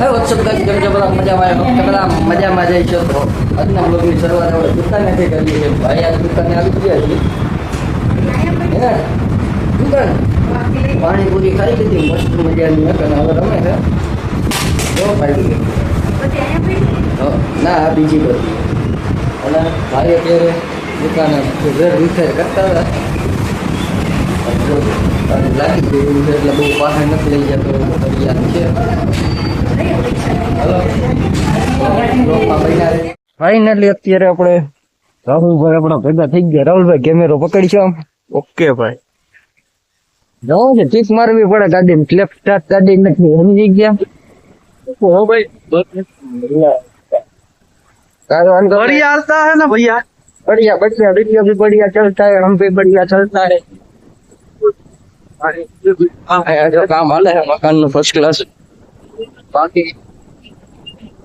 હે વોટ્સઅપ કરી કેમ છો બધા? મજામાં? આવ્યો કે બધા મજામાં જાય છો તો આજના બ્લોગની શરૂઆત આપણે દુકાનેથી કરીએ છીએ. ભાઈ આ દુકાને આવી ગયા છીએ. હે દુકાન? પાણીપુરી ખાઈ લીધી મસ્ત મજાની એક અને હવે રમે છે? કેવો ભાઈ. હા, ના આ બીજી બધી. અને ભાઈ અત્યારે દુકાને ઘર વિખેર કરતા હતા. અને લાગી ગયું છે એટલે બહુ પાસે નથી લઈ જતો ફરિયાદ છે. ફાઈનલી અત્યારે આપણે રાહુલભાઈ આપણા ભેગા થઈ ગયા. રાહુલભાઈ કેમેરો પકડશો આમ ઓકે ભાઈ. જવું છે ચીક મારવી પડે ગાડી લેફ્ટ સ્ટાર્ટ ગાડી નથી સમજી ગયા? હો ભાઈ કારણ બઢિયા હાલતા હે ના ભૈયા બઢિયા બઢિયા વીડિયો ભી બઢિયા ચલતા હે હમ ભી બઢિયા ચલતા હે. કામ હાલે મકાનનું ફર્સ્ટ ક્લાસ બાકી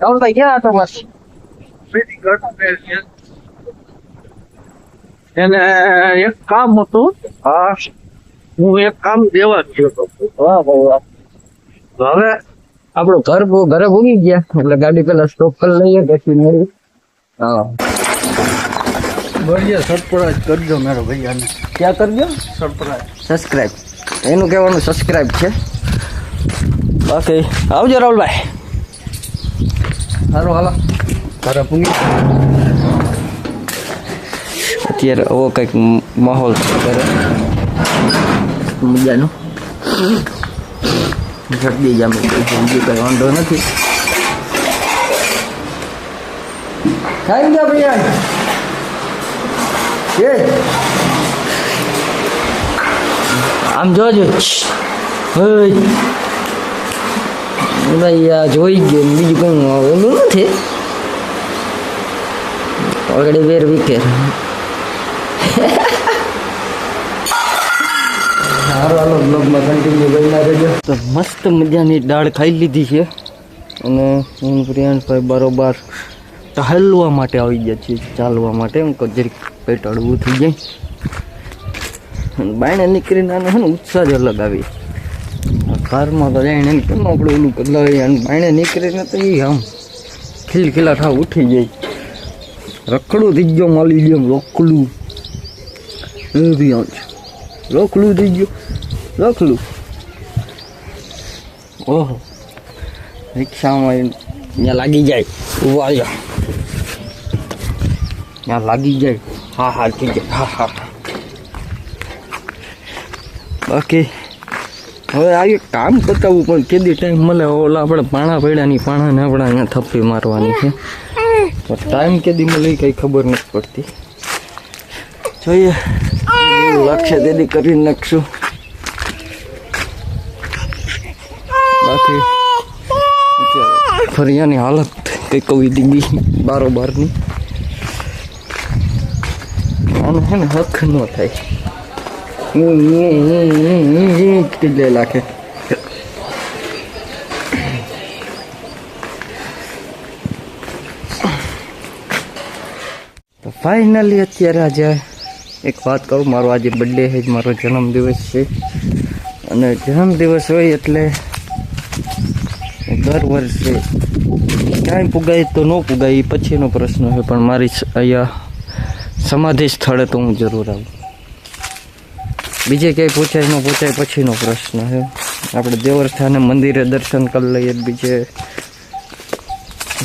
રાહુલભાઈ ક્યાં હતો બસ? એને એક કામ હતું. હા. હું એક કામ દેવા ગયો હતો. હવે આપણું ઘર ઘરે ભૂગી ગયા. એટલે ગાડી પેલા સ્ટોપ કરી લઈએ પછી મળી હા. બળિયા સરપ્રાઈઝ કરજો મારો ભૈયાને ક્યાં કરજો? સરપ્રાઈઝ સબસ્ક્રાઇબ એનું કહેવાનું સબસ્ક્રાઇબ છે. બાકી આવજો રાહુલભાઈ સારું હાલો ઘરે પૂરી અત્યારે આવો કંઈક માહોલ છે ઘરે મજાનો જલ્દી જામે બીજું કંઈ વાંધો નથી ખાઈ ગયા ભૈયા કે આમ જોજો હોય ભાઈ જોઈ ગયો બીજું કંઈ ઓલું નથી આગળ વેર વિકેર. હાલો બ્લોગમાં કન્ટિન્યુ બન્યા રહેજો. તો મસ્ત મજાની દાળ ખાઈ લીધી છે. અને હું પ્રિયાંશભાઈ બરોબર ટહલવા માટે આવી ગયા છીએ ચાલવા માટે એમ કે જરીક પેટ અડવું થઈ જાય. બાયણે નીકળીને આને છે ને ઉત્સાહ જ અલગ આવી. કારમાં તો જાય એને કેમ આપણે ઓલું બદલાવી અને નીકળે નીકળીને તો એ આમ ખીલખીલા થા ઉઠી જાય. રખડું થઈ ગયો માલી ગયો રોકડું એ બી આમ છે રોકલું થઈ ગયું. રોકડું ઓહો. રિક્ષામાં ત્યાં લાગી જાય. ઊભા ત્યાં લાગી જાય. હા હા થઈ જાય હા હા. બાકી હવે આ એક કામ પતાવવું પણ કેદી ટાઈમ મળે, ઓલા આપણે પાણા પડ્યાની પાણાને આપણે અહીંયા થપ્પી મારવાની છે. ટાઈમ કેદી મળે કંઈ ખબર નથી પડતી. જોઈએ લાગશે તેદી કરી નાખશું. બાકી ફરિયાની હાલત કંઈક કવી દીધી બારોબારની. આને છે ને હક ન થાય. કિલ્લે લાખે તો અત્યારે આજે એક વાત કહું મારો આજે બર્થડે છે, મારો જન્મદિવસ છે. અને જન્મદિવસ હોય એટલે દર વર્ષે ક્યાંય પુગાય તો ન પુગાય પછીનો પ્રશ્ન છે, પણ મારી અહીંયા સમાધિ સ્થળે તો હું જરૂર આવું. બીજે ક્યાંય પૂછાયમાં પૂછાય પછીનો પ્રશ્ન છે. આપણે દેવસ્થાને મંદિરે દર્શન કરી લઈએ બીજે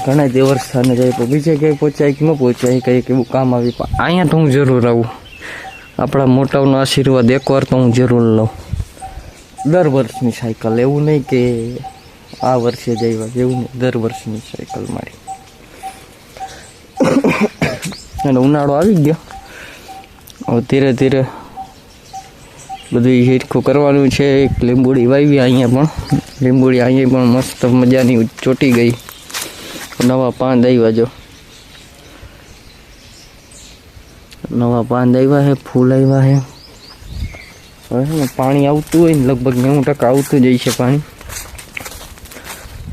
ઘણા દેવસ્થાને જાય તો બીજે ક્યાંય પહોંચાય કે ન પહોંચાય કંઈક એવું કામ આવી પણ અહીંયા તો હું જરૂર આવું. આપણા મોટાઓનો આશીર્વાદ એકવાર તો હું જરૂર લઉં. દર વર્ષની સાયકલ એવું નહીં કે આ વર્ષે જઈવા એવું નહીં. દર વર્ષની સાયકલ મારી. અને ઉનાળો આવી ગયો. હવે ધીરે ધીરે બધું હિરખું કરવાનું છે. એક લીંબુડી વાવી અહીંયા પણ. લીંબુડી અહીંયા પણ મસ્ત મજાની ચોટી ગઈ. નવા પાન આવ્યા જો. નવા પાન આવ્યા છે ફૂલ આવ્યા છે હવે પાણી આવતું હોય ને, લગભગ નેવું ટકા આવતું જ છે પાણી.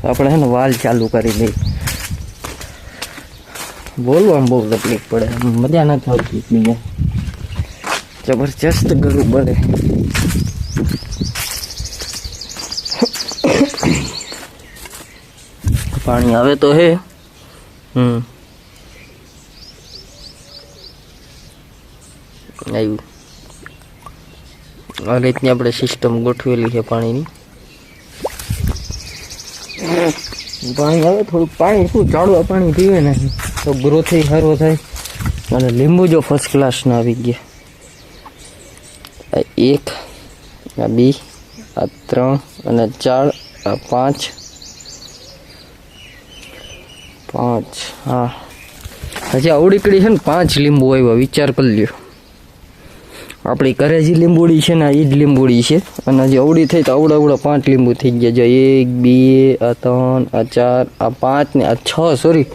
આપણે છે ને વાલ ચાલુ કરી દઈએ બોલવામાં બહુ તકલીફ પડે. મજા નથી આવતી. જબરજસ્ત કરવું પડે પાણી આવે તો હે. હમ. આવ્યું. આ રીતની આપણે સિસ્ટમ ગોઠવેલી છે પાણીની. પાણી આવે થોડુંક પાણી શું ચાળવા પાણી પીવે ને તો ગ્રોથ સારો થાય. અને લીંબુ જો ફર્સ્ટ ક્લાસના આવી ગયા. આ એક આ બી આ ત્રણ અને ચાર આ પાંચ પાંચ, હા. હજી આવડીકડી છે ને પાંચ લીંબુ આવ્યા, વિચાર કરી લ્યો. આપણી ઘરે જે લીંબુડી છે ને એ જ લીંબુડી છે. અને હજી અવડી થઈ તો અવડા અવડા પાંચ લીંબુ થઈ ગયા. જો એક, બે, આ ત્રણ, આ ચાર, આ પાંચ ને આ છ સોરી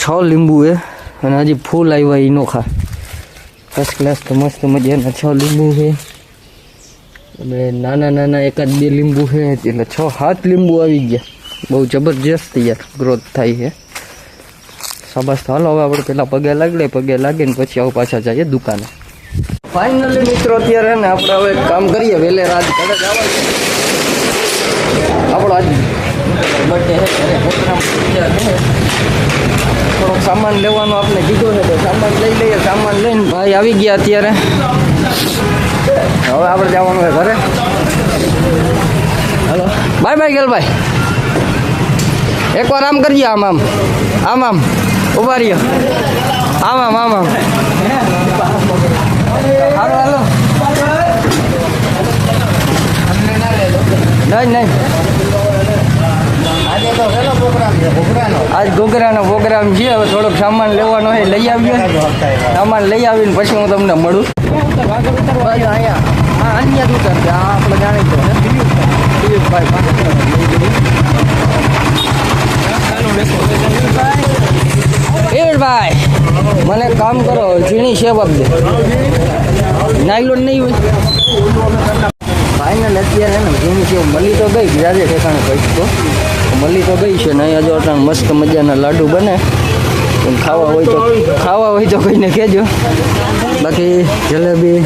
છ લીંબુ એ અને હજી ફૂલ આવ્યા એ નોખા. ફર્સ્ટ ક્લાસ તો મસ્ત મજાના છ લીંબુ છે અને નાના નાના એકાદ બે લીંબુ છે એટલે છ, સાત લીંબુ આવી ગયા. બહુ જબરજસ્ત યાર ગ્રોથ થાય છે. શાબાશ તો હાલો, હવે આપણે પેલા પગે લાગડે પગે લાગીને પછી આવું પાછા જઈએ દુકાને. ફાઇનલી મિત્રો, અત્યારે ને આપણે હવે કામ કરીએ, વહેલે રાત ઘરે આપણો આજ થોડોક સામાન લેવાનો આપણે કીધો છે, તો સામાન લઈ લઈએ, સામાન લઈને ભાઈ આવી ગયા અત્યારે. હવે આપણે જવાનું છે ઘરે. હલો. બાય બાય ગેલભાઈ એકવાર આમ કરીએ આમ આમ. આમ આમ. ઊભા રહ્યો આમ આમ આમ આમ. હાલો હાલો. નહીં નહીં. આજે શેનો પ્રોગ્રામ છે હવે થોડોક સામાન લેવાનો હોય લઈ આવ્યો સામાન લઈ આવીને પછી હું તમને મળું. અહીંયા. અન્ય દુકાન છે આપણે જાણીતો દિલીપભાઈ ભાઈ મને કામ કરો, ઝીણી સેવ આપજે. નાયલોન નહીં હોય. ફાઇનલ અત્યારે ને, ઝીણી છે મળી તો ગઈ જાજે ઠેકાણે પૈસા તો. મળી તો ગઈ છે ને હજુ અત્યારે મસ્ત મજાના લાડુ બને. ખાવા હોય તો ખાવા હોય તો કોઈને કહેજો. બાકી જલેબી,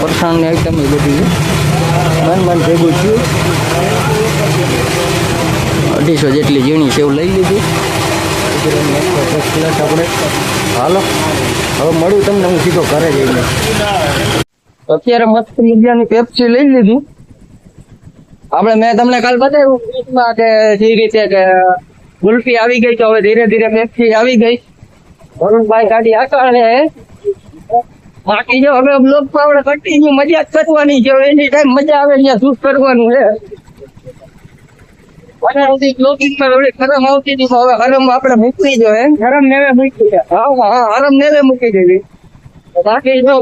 ફરસાણની આઈટમ એ બધી મન મન ભેગું થયું. અઢીસો જેટલી ઝીણી સેવ લઈ લીધી. આપણે હાલો. હવે મળ્યું તમને, હું સીધો ઘરે જઈને. અત્યારે મસ્ત મજાની પેપ્સી લઈ લીધી. આપણે મેં તમને કાલ બતાવ્યું કે જે રીતે કે ગુલ્ફી આવી ગઈ તો હવે ધીરે ધીરે પેપ્સી આવી ગઈ. વરુણભાઈ ગાડી આકાણે બાકી જો હવે બ્લોક આપણે કટી મજા જ કરવાની છે. એની ટાઈમ મજા આવે ત્યાં શૂટ કરવાનું છે. બાકી જો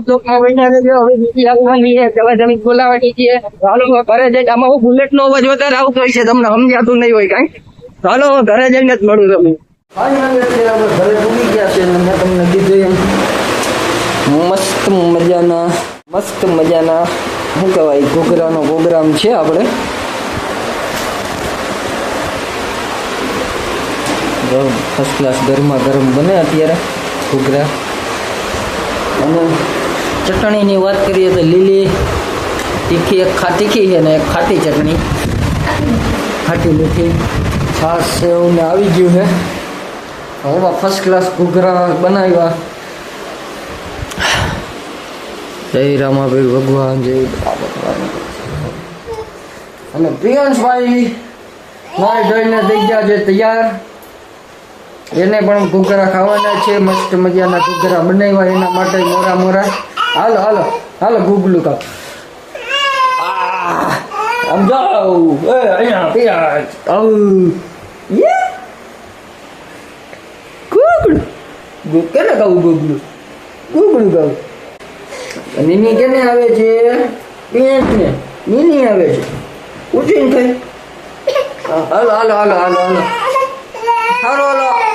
બોલાવાની છે. હાલો હવે ઘરે જઈને આમાં બુલેટ નો અવાજ વધારે આવતો હોય છે તમને સમજાતું નહીં હોય કઈ. ચાલો ઘરે જઈને જ મળું તમને. ઘરે પૂરી ગયા છે મેં તમને કીધું એમ મસ્ત મજાના મસ્ત મજાના શું કહેવાય ઘોઘરાનો પ્રોગ્રામ છે આપણે. ફર્સ્ટ ક્લાસ ગરમા ગરમ બને અત્યારે, ઘૂઘરા. અને ચટણીની વાત કરીએ તો લીલી, તીખી, એક તીખી છે ને એક ખાટી ચટણી. ખાટી મીઠી. છાશ સેવ ને આવી ગયું છે. હવે ફર્સ્ટ ક્લાસ ઘૂઘરા બનાવ્યા. જય રામાભાઈ ભગવાન, જય અને પ્રિયંશભાઈ, નાઈ જોઈને થઈ ગયા છે તૈયાર. એને પણ ઘૂઘરા ખાવાના છે, મસ્ત મજાના ઘૂઘરા બનાવ્યા એના માટે મોરા મોરા. હાલો હાલો હાલો ગુગલું કાપ કેને કહું ઘૂગલું ઘૂગલું કહું નીની કેને આવે છે? પેન્ટ ને નીની આવે છે. ઉઠીને ખાઈ. હાલો હાલો હાલો હાલો હાલો. હાલો.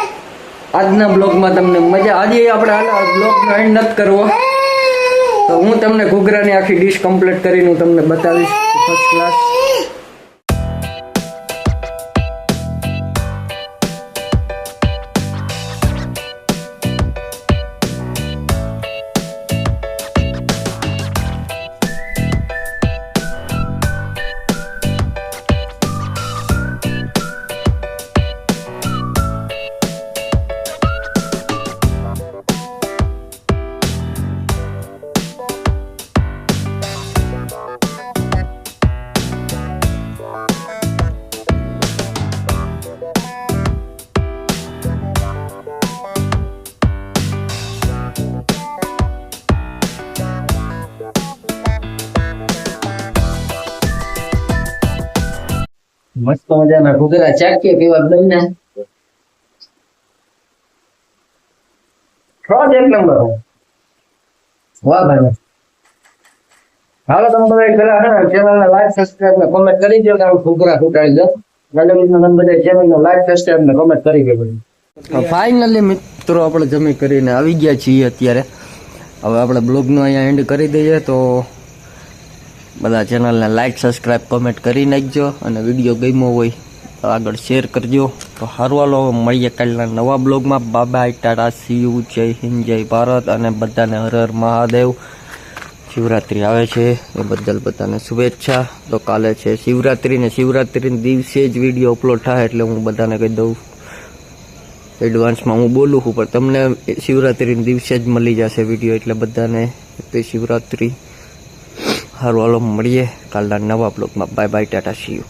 આજના બ્લોગમાં તમને મજા આજે આપણે હાલ બ્લોગનો એન્ડ નથી કરવો. તો હું તમને ઘૂઘરાની આખી ડિશ કમ્પ્લીટ કરીને હું તમને બતાવીશ. ફર્સ્ટ ક્લાસ મસ્ત મજાના ઘૂઘરા ચાખીએ કેવા બનને ફ્રોડ એક નંબર વાહ ભાઈ હાલો તમે બધા પેલા હે ને લાઈક સબસ્ક્રાઇબ ને કોમેન્ટ કરી દો કે ઘૂઘરા ફૂટાડી દો. લાઈક સબસ્ક્રાઇબ ને કોમેન્ટ કરી દો ફાઇનલી મિત્રો આપણે જમી કરીને આવી ગયા છીએ અત્યારે. હવે આપણે બ્લોગનો અહીંયા એન્ડ કરી દઈએ તો બધા ચેનલને લાઇક સબસ્ક્રાઈબ કોમેન્ટ કરી નાખજો અને વીડિયો ગમ્યો હોય તો આગળ શેર કરજો. તો હારવાલો મળીએ કાલના નવા બ્લોગમાં બાબા ટાટા સીયુ જય હિન્દ જય ભારત અને બધાને હર હર મહાદેવ. શિવરાત્રિ આવે છે. એ બદલ બધાને શુભેચ્છા. તો કાલે છે શિવરાત્રિ શિવરાત્રિના દિવસે જ વીડિયો અપલોડ થાય એટલે હું બધાને કહી દઉં એડવાન્સમાં હું બોલું છું. પણ તમને શિવરાત્રિના દિવસે જ મળી જશે વીડિયો એટલે બધાને હેપી શિવરાત્રિ. સારું હાલો મળીએ. કાલના નવા બ્લોગમાં. Bye bye tata see you